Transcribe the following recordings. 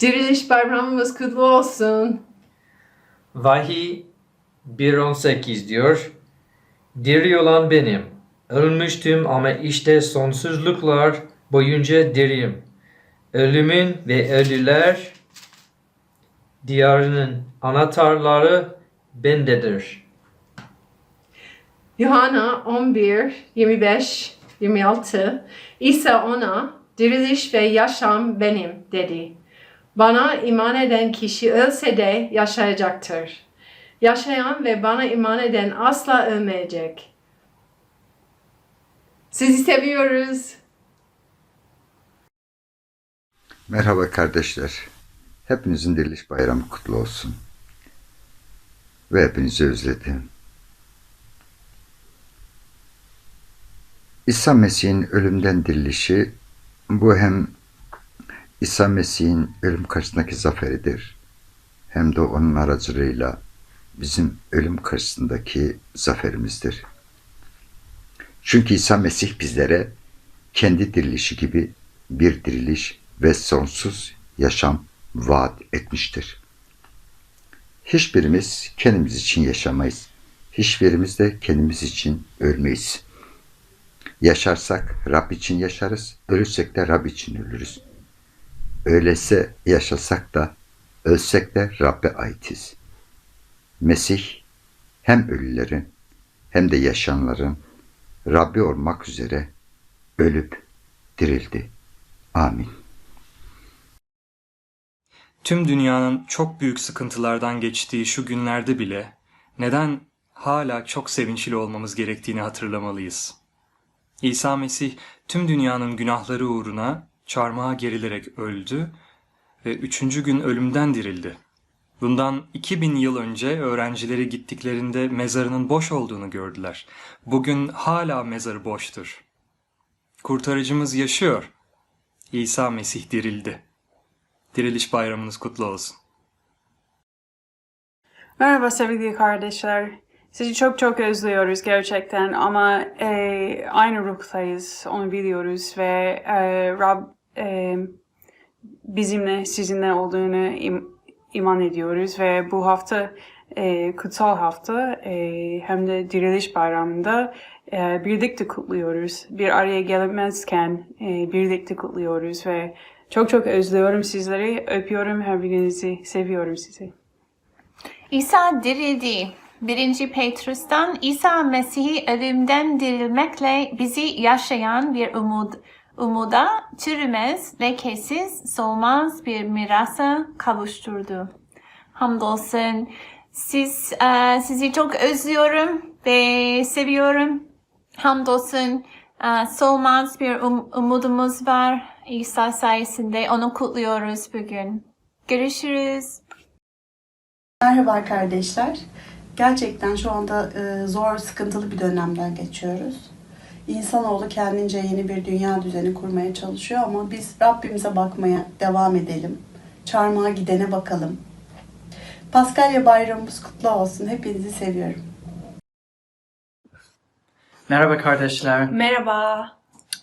Diriliş bayramımız kutlu olsun. Vahiy 1.18 diyor. Diri olan benim. Ölmüştüm ama işte sonsuzluklar boyunca diriyim. Ölümün ve ölüler diyarının anahtarları bendedir. Yuhanna 11, 25, 26 İsa ona diriliş ve yaşam benim dedi. Bana iman eden kişi ölse de yaşayacaktır. Yaşayan ve bana iman eden asla ölmeyecek. Sizi seviyoruz. Merhaba kardeşler. Hepinizin diriliş bayramı kutlu olsun. Ve hepinizi özledim. İsa Mesih'in ölümden dirilişi bu hem İsa Mesih'in ölüm karşısındaki zaferidir. Hem de onun aracılığıyla bizim ölüm karşısındaki zaferimizdir. Çünkü İsa Mesih bizlere kendi dirilişi gibi bir diriliş ve sonsuz yaşam vaat etmiştir. Hiçbirimiz kendimiz için yaşamayız. Hiçbirimiz de kendimiz için ölmeyiz. Yaşarsak Rab için yaşarız, ölürsek de Rab için ölürüz. Öyleyse yaşasak da ölsek de Rab'be aitiz. Mesih hem ölülerin hem de yaşayanların Rabbi olmak üzere ölüp dirildi. Amin. Tüm dünyanın çok büyük sıkıntılardan geçtiği şu günlerde bile neden hala çok sevinçli olmamız gerektiğini hatırlamalıyız. İsa Mesih tüm dünyanın günahları uğruna çarmıha gerilerek öldü ve üçüncü gün ölümden dirildi. Bundan 2000 yıl önce öğrencileri gittiklerinde mezarının boş olduğunu gördüler. Bugün hala mezarı boştur. Kurtarıcımız yaşıyor. İsa Mesih dirildi. Diriliş bayramınız kutlu olsun. Merhaba sevgili kardeşler. Sizi çok çok özlüyoruz gerçekten ama e, aynı ruhtayız, onu biliyoruz ve e, Rab e, bizimle, sizinle olduğunu im- iman ediyoruz ve bu hafta e, kutsal hafta e, hem de Diriliş Bayramı'nda e, birlikte kutluyoruz. Bir araya gelemezken e, birlikte kutluyoruz ve çok çok özlüyorum sizleri, öpüyorum her birinizi, seviyorum sizi. İsa dirildi. 1. Petrus'tan İsa Mesih'i ölümden dirilmekle bizi yaşayan bir umud, umuda çürümez, lekesiz, solmaz bir mirasa kavuşturdu. Hamdolsun. Siz, e, sizi çok özlüyorum ve seviyorum. Hamdolsun. e, solmaz bir um- umudumuz var. İsa sayesinde onu kutluyoruz bugün. Görüşürüz. Merhaba kardeşler. Gerçekten şu anda e, zor, sıkıntılı bir dönemden geçiyoruz. İnsanoğlu kendince yeni bir dünya düzeni kurmaya çalışıyor ama biz Rabbimize bakmaya devam edelim. Çarmıha gidene bakalım. Paskalya bayramımız kutlu olsun. Hepinizi seviyorum. Merhaba kardeşler. Merhaba.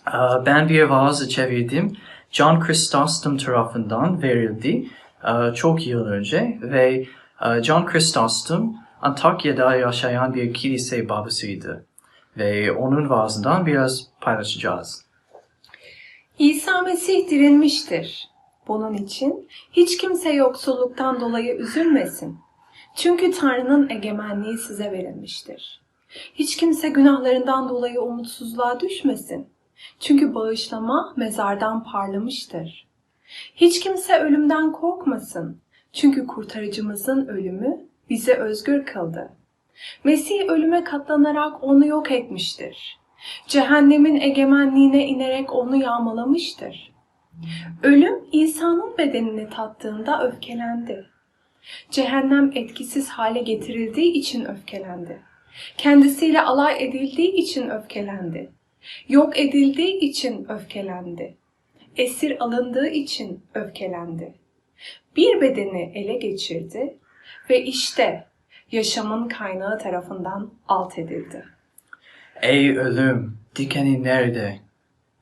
Aa, Ben bir vaazı çevirdim. John Chrysostom tarafından verildi aa, çok yıl önce ve John Chrysostom Antakya'da yaşayan bir kilise babasıydı ve onun vaazından biraz paylaşacağız. İsa Mesih dirilmiştir. Bunun için hiç kimse yoksulluktan dolayı üzülmesin. Çünkü Tanrı'nın egemenliği size verilmiştir. Hiç kimse günahlarından dolayı umutsuzluğa düşmesin. Çünkü bağışlama mezardan parlamıştır. Hiç kimse ölümden korkmasın. Çünkü kurtarıcımızın ölümü bize özgür kıldı. Mesih ölüme katlanarak onu yok etmiştir. Cehennemin egemenliğine inerek onu yağmalamıştır. Ölüm İsa'nın bedenini tattığında öfkelendi. Cehennem etkisiz hale getirildiği için öfkelendi. Kendisiyle alay edildiği için öfkelendi. Yok edildiği için öfkelendi. Esir alındığı için öfkelendi. Bir bedeni ele geçirdi ve işte yaşamın kaynağı tarafından alt edildi. Ey ölüm, dikeni nerede?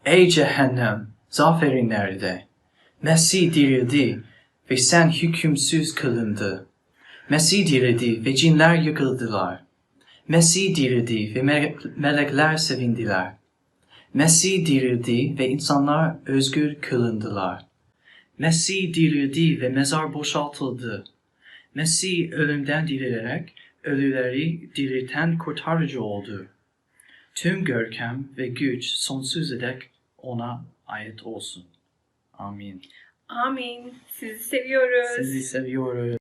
Ey cehennem, zaferi nerede? Mesih dirildi ve sen hükümsüz kılındı. Mesih dirildi ve cinler yıkıldılar. Mesih dirildi ve me- melekler sevindiler. Mesih dirildi ve insanlar özgür kılındılar. Mesih dirildi ve mezar boşaltıldı. Mesih ölümden dirilerek ölüleri dirilten kurtarıcı oldu. Tüm görkem ve güç sonsuza dek ona ait olsun. Amin. Amin. Sizi seviyoruz. Sizi seviyoruz.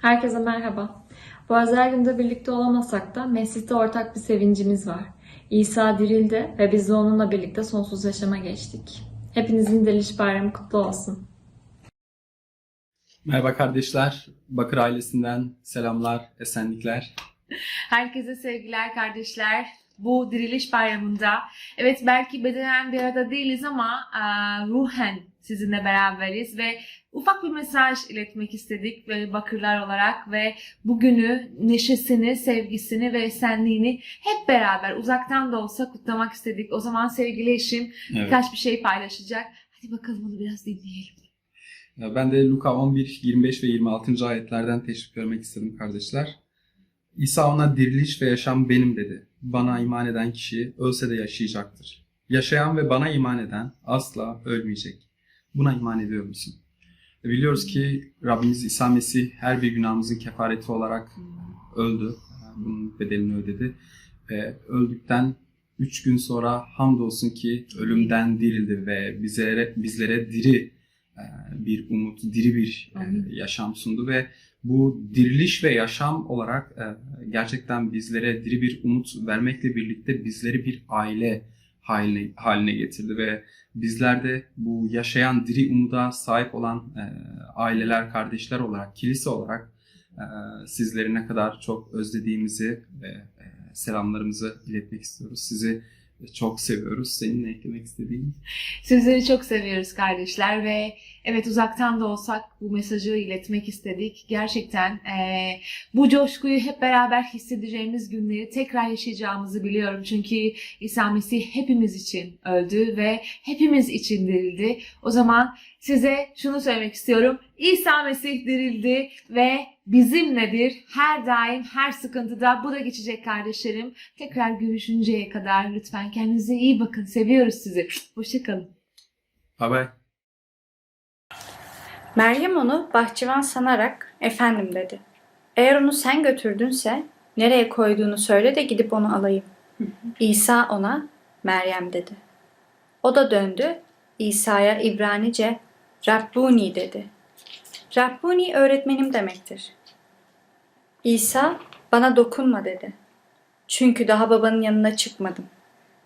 Herkese merhaba. Bu özel günde birlikte olamasak da Mesih'te ortak bir sevincimiz var. İsa dirildi ve biz de onunla birlikte sonsuz yaşama geçtik. Hepinizin diriliş bayramı kutlu olsun. Merhaba kardeşler. Bakır ailesinden selamlar, esenlikler. Herkese sevgiler kardeşler. Bu diriliş bayramında evet belki bedenen bir arada değiliz ama e, ruhen sizinle beraberiz ve ufak bir mesaj iletmek istedik ve bakırlar olarak ve bugünü neşesini, sevgisini ve esenliğini hep beraber uzaktan da olsa kutlamak istedik. O zaman sevgili eşim Evet. birkaç bir şey paylaşacak. Hadi bakalım onu biraz dinleyelim. Ben de Luka 11, 25 ve 26. ayetlerden teşvik vermek istedim kardeşler. İsa ona diriliş ve yaşam benim dedi. Bana iman eden kişi ölse de yaşayacaktır. Yaşayan ve bana iman eden asla ölmeyecek. Buna iman ediyor musun? E, Biliyoruz ki Rabbimiz İsa Mesih her bir günahımızın kefareti olarak öldü. Bunun bedelini ödedi. Ve öldükten 3 gün sonra hamdolsun ki ölümden dirildi ve bizlere, bizlere diri bir umut, diri bir e, yaşam sundu ve bu diriliş ve yaşam olarak e, gerçekten bizlere diri bir umut vermekle birlikte bizleri bir aile haline, haline getirdi ve bizler de bu yaşayan diri umuda sahip olan e, aileler, kardeşler olarak, kilise olarak e, sizleri ne kadar çok özlediğimizi ve e, selamlarımızı iletmek istiyoruz. Sizi çok seviyoruz. Senin ne eklemek istediğin? Sizleri çok seviyoruz kardeşler ve evet uzaktan da olsak bu mesajı iletmek istedik. Gerçekten eee, bu coşkuyu hep beraber hissedeceğimiz günleri tekrar yaşayacağımızı biliyorum. Çünkü İsa Mesih hepimiz için öldü ve hepimiz için dirildi. O zaman size şunu söylemek istiyorum. İsa Mesih dirildi ve bizimledir. Her daim, her sıkıntıda. Bu da geçecek kardeşlerim. Tekrar görüşünceye kadar lütfen kendinize iyi bakın. Seviyoruz sizi. Hoşçakalın. Bye bye. Meryem onu bahçıvan sanarak efendim dedi. Eğer onu sen götürdünse nereye koyduğunu söyle de gidip onu alayım. İsa ona Meryem dedi. O da döndü İsa'ya İbranice Rabbuni dedi. Rabbuni öğretmenim demektir. İsa bana dokunma dedi. Çünkü daha babanın yanına çıkmadım.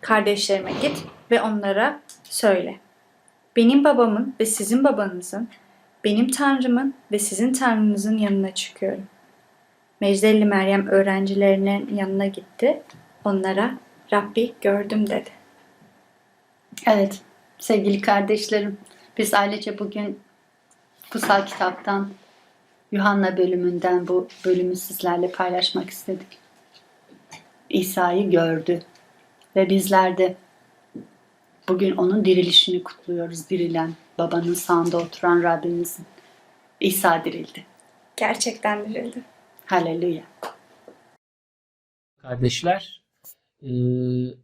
Kardeşlerime git ve onlara söyle. Benim babamın ve sizin babanızın benim Tanrımın ve sizin Tanrınızın yanına çıkıyorum. Mecdelli Meryem öğrencilerinin yanına gitti. Onlara Rabbi gördüm dedi. Evet, sevgili kardeşlerim, biz ailece bugün kutsal kitaptan Yuhanna bölümünden bu bölümü sizlerle paylaşmak istedik. İsa'yı gördü ve bizler de bugün onun dirilişini kutluyoruz. Dirilen, babanın sağında oturan Rabbimizin. İsa dirildi. Gerçekten dirildi. Haleluya. Kardeşler, e,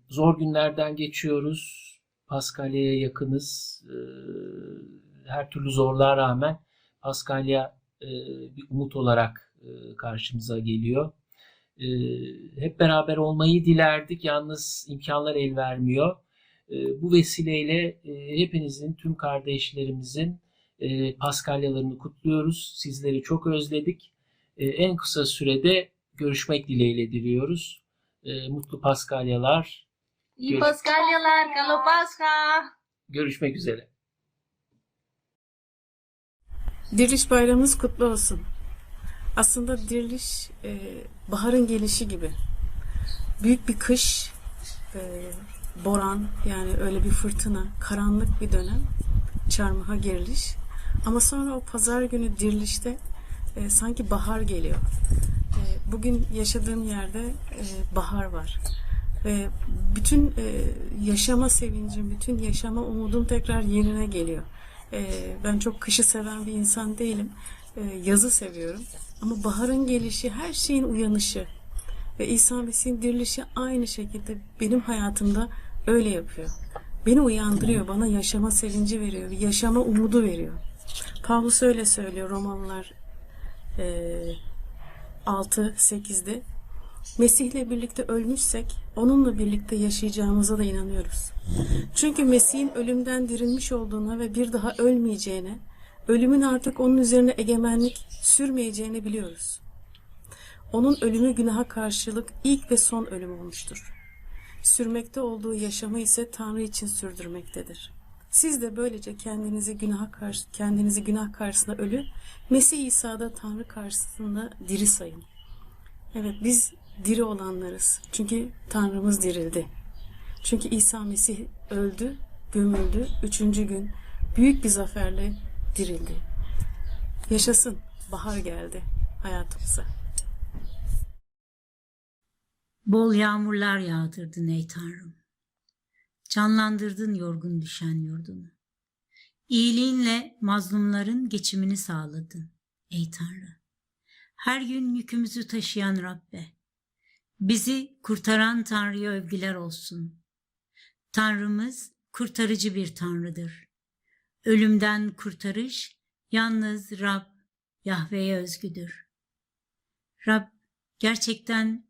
zor günlerden geçiyoruz. Paskalya'ya yakınız. E, her türlü zorluğa rağmen Paskalya e, bir umut olarak e, karşımıza geliyor. E, hep beraber olmayı dilerdik, yalnız imkanlar el vermiyor. E, bu vesileyle e, hepinizin, tüm kardeşlerimizin e, Paskalyalarını kutluyoruz. Sizleri çok özledik. E, en kısa sürede görüşmek dileğiyle diliyoruz. E, mutlu Paskalyalar. İyi Görüş- Paskalyalar, Kalo Pascha. Görüşmek üzere. Diriliş bayramımız kutlu olsun. Aslında diriliş e, baharın gelişi gibi. Büyük bir kış, e, boran yani öyle bir fırtına, karanlık bir dönem, çarmıha geriliş. Ama sonra o pazar günü dirilişte e, sanki bahar geliyor. E, bugün yaşadığım yerde e, bahar var. Ve bütün e, yaşama sevincim, bütün yaşama umudum tekrar yerine geliyor. E, ben çok kışı seven bir insan değilim. E, yazı seviyorum. Ama baharın gelişi, her şeyin uyanışı ve İsa Mesih'in dirilişi aynı şekilde benim hayatımda öyle yapıyor. Beni uyandırıyor, bana yaşama sevinci veriyor, yaşama umudu veriyor. Pavlus öyle söylüyor Romalılar e, 6-8'de. Mesih'le birlikte ölmüşsek onunla birlikte yaşayacağımıza da inanıyoruz. Çünkü Mesih'in ölümden dirilmiş olduğuna ve bir daha ölmeyeceğine, ölümün artık onun üzerine egemenlik sürmeyeceğini biliyoruz. Onun ölümü günaha karşılık ilk ve son ölüm olmuştur. Sürmekte olduğu yaşamı ise Tanrı için sürdürmektedir. Siz de böylece kendinizi günaha karşı kendinizi günah karşısında ölü, Mesih İsa'da Tanrı karşısında diri sayın. Evet biz diri olanlarız. Çünkü Tanrımız dirildi. Çünkü İsa Mesih öldü, gömüldü. Üçüncü gün büyük bir zaferle dirildi. Yaşasın. Bahar geldi hayatımıza. Bol yağmurlar yağdırdın ey Tanrım. Canlandırdın yorgun düşen yurdunu. İyiliğinle mazlumların geçimini sağladın ey Tanrı. Her gün yükümüzü taşıyan Rabbe. Bizi kurtaran Tanrı'ya övgüler olsun. Tanrımız kurtarıcı bir Tanrıdır. Ölümden kurtarış yalnız Rab Yahve'ye özgüdür. Rab gerçekten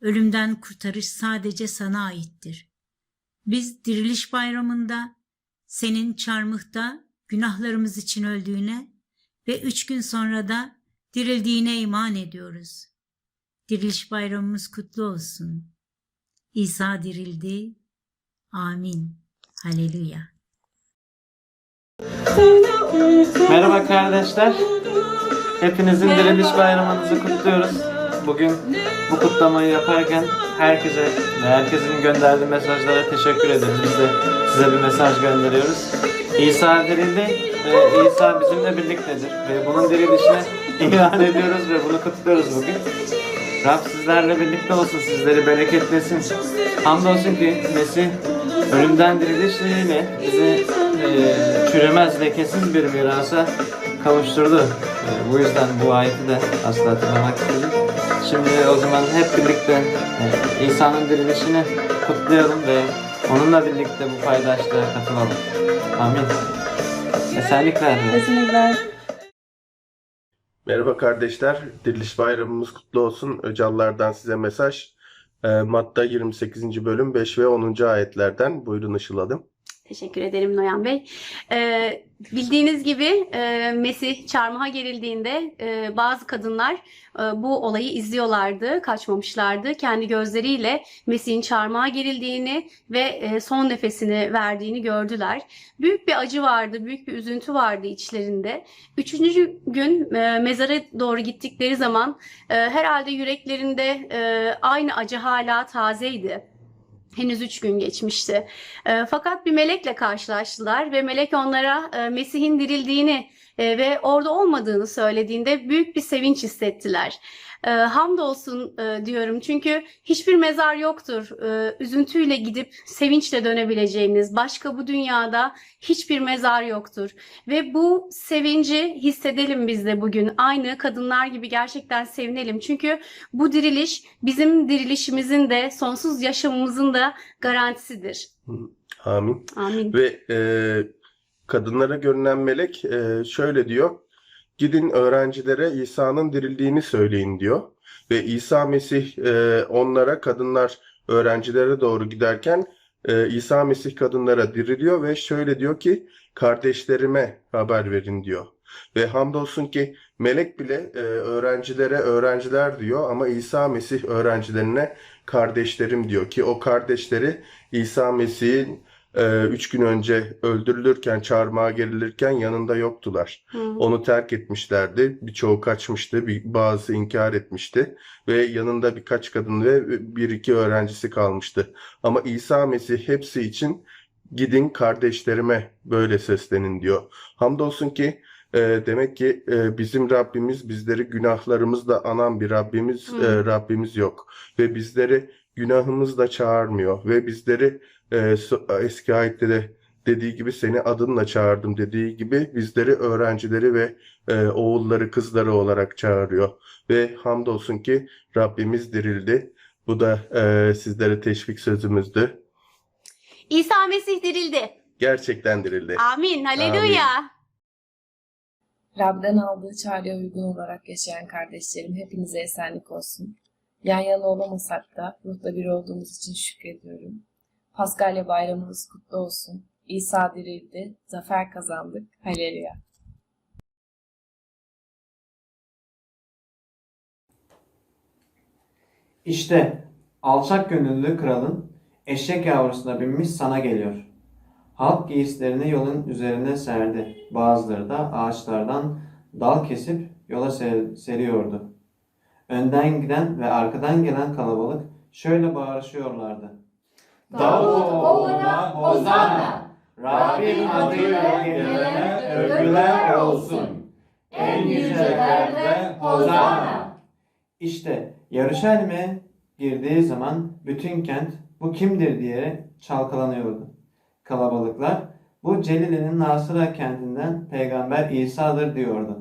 ölümden kurtarış sadece sana aittir. Biz diriliş bayramında senin çarmıhta günahlarımız için öldüğüne ve üç gün sonra da dirildiğine iman ediyoruz. Diriliş bayramımız kutlu olsun. İsa dirildi. Amin. Haleluya. Merhaba kardeşler. Hepinizin diriliş bayramınızı kutluyoruz. Bugün bu kutlamayı yaparken herkese ve herkesin gönderdiği mesajlara teşekkür ederiz. Biz de size bir mesaj gönderiyoruz. İsa dirildi ve İsa bizimle birliktedir. Ve bunun dirilişine iman ediyoruz ve bunu kutluyoruz bugün. Rab sizlerle birlikte olsun, sizleri bereketlesin. Hamdolsun ki Mesih ölümden dirilişiyle bizi e, çürümez, lekesiz bir mirasa kavuşturdu. E, bu yüzden bu ayeti de asla hatırlamak istedim. Şimdi o zaman hep birlikte e, İsa'nın dirilişini kutlayalım ve onunla birlikte bu paydaşlığa katılalım. Amin. Esenlikler. Esenlikler. Merhaba kardeşler. Diriliş bayramımız kutlu olsun. Öcallardan size mesaj. E, Matta 28. bölüm 5 ve 10. ayetlerden. Buyurun Işıl. Teşekkür ederim Noyan Bey. Ee, bildiğiniz gibi e, Mesih çarmıha gerildiğinde e, bazı kadınlar e, bu olayı izliyorlardı, kaçmamışlardı. Kendi gözleriyle Mesih'in çarmıha gerildiğini ve e, son nefesini verdiğini gördüler. Büyük bir acı vardı, büyük bir üzüntü vardı içlerinde. Üçüncü gün e, mezara doğru gittikleri zaman e, herhalde yüreklerinde e, aynı acı hala tazeydi. Henüz üç gün geçmişti. E, fakat bir melekle karşılaştılar ve melek onlara e, Mesih'in dirildiğini e, ve orada olmadığını söylediğinde büyük bir sevinç hissettiler. E, hamdolsun e, diyorum çünkü hiçbir mezar yoktur. E, üzüntüyle gidip sevinçle dönebileceğiniz başka bu dünyada hiçbir mezar yoktur. Ve bu sevinci hissedelim biz de bugün. Aynı kadınlar gibi gerçekten sevinelim. Çünkü bu diriliş bizim dirilişimizin de sonsuz yaşamımızın da garantisidir. Amin. Amin. Ve e, kadınlara görünen melek e, şöyle diyor. Gidin öğrencilere İsa'nın dirildiğini söyleyin diyor. Ve İsa Mesih e, onlara kadınlar öğrencilere doğru giderken e, İsa Mesih kadınlara diriliyor ve şöyle diyor ki kardeşlerime haber verin diyor. Ve hamdolsun ki melek bile e, öğrencilere öğrenciler diyor ama İsa Mesih öğrencilerine kardeşlerim diyor ki o kardeşleri İsa Mesih'in e, üç gün önce öldürülürken, çarmıha gerilirken yanında yoktular. Hı. Onu terk etmişlerdi. Birçoğu kaçmıştı, bir, bazısı inkar etmişti ve yanında birkaç kadın ve bir iki öğrencisi kalmıştı. Ama İsa Mesih hepsi için gidin kardeşlerime böyle seslenin diyor. Hamdolsun ki e, demek ki e, bizim Rabbimiz bizleri günahlarımızla anan bir Rabbimiz Hı. e, Rabbimiz yok ve bizleri günahımızla çağırmıyor ve bizleri e, eski ayette de dediği gibi seni adınla çağırdım dediği gibi bizleri öğrencileri ve e, oğulları kızları olarak çağırıyor. Ve hamdolsun ki Rabbimiz dirildi. Bu da e, sizlere teşvik sözümüzdü. İsa Mesih dirildi. Gerçekten dirildi. Amin. Haleluya. Rab'den aldığı çağrıya uygun olarak yaşayan kardeşlerim hepinize esenlik olsun. Yan yana olamasak da ruhta bir olduğumuz için şükrediyorum. Paskalya bayramınız kutlu olsun. İsa dirildi, zafer kazandık. Haleluya. İşte alçak gönüllü kralın eşek yavrusuna binmiş sana geliyor. Halk giysilerini yolun üzerine serdi. Bazıları da ağaçlardan dal kesip yola ser- seriyordu. Önden giden ve arkadan gelen kalabalık şöyle bağırışıyorlardı. Davut oğluna Hozanna! Rabbin adıyla gelene övgüler olsun. En yücelerde Hozanna! İşte Yarışalim'e girdiği zaman bütün kent bu kimdir diye çalkalanıyordu. Kalabalıklar bu Celile'nin Nasıra kentinden peygamber İsa'dır diyordu.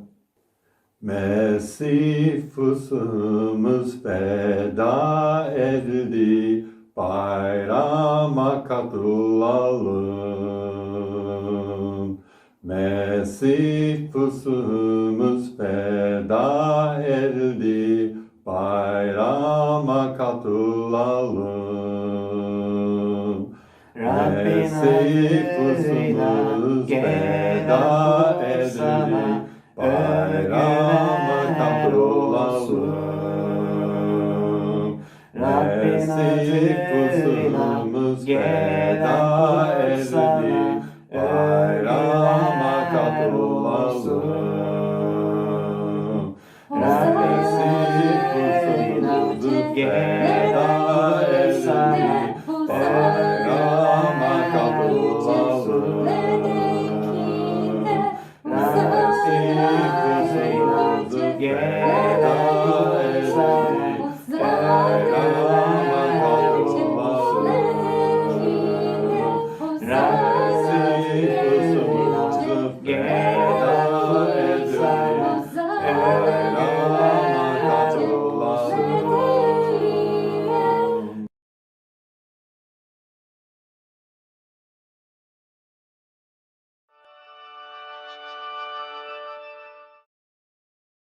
Mesih fısımız feda edildi, bayrama katılalım. Mesih fısımız feda edildi, bayrama katılalım. Mesih fısımız feda edildi, bayrama katılalım. Mesih fısımız feda edildi,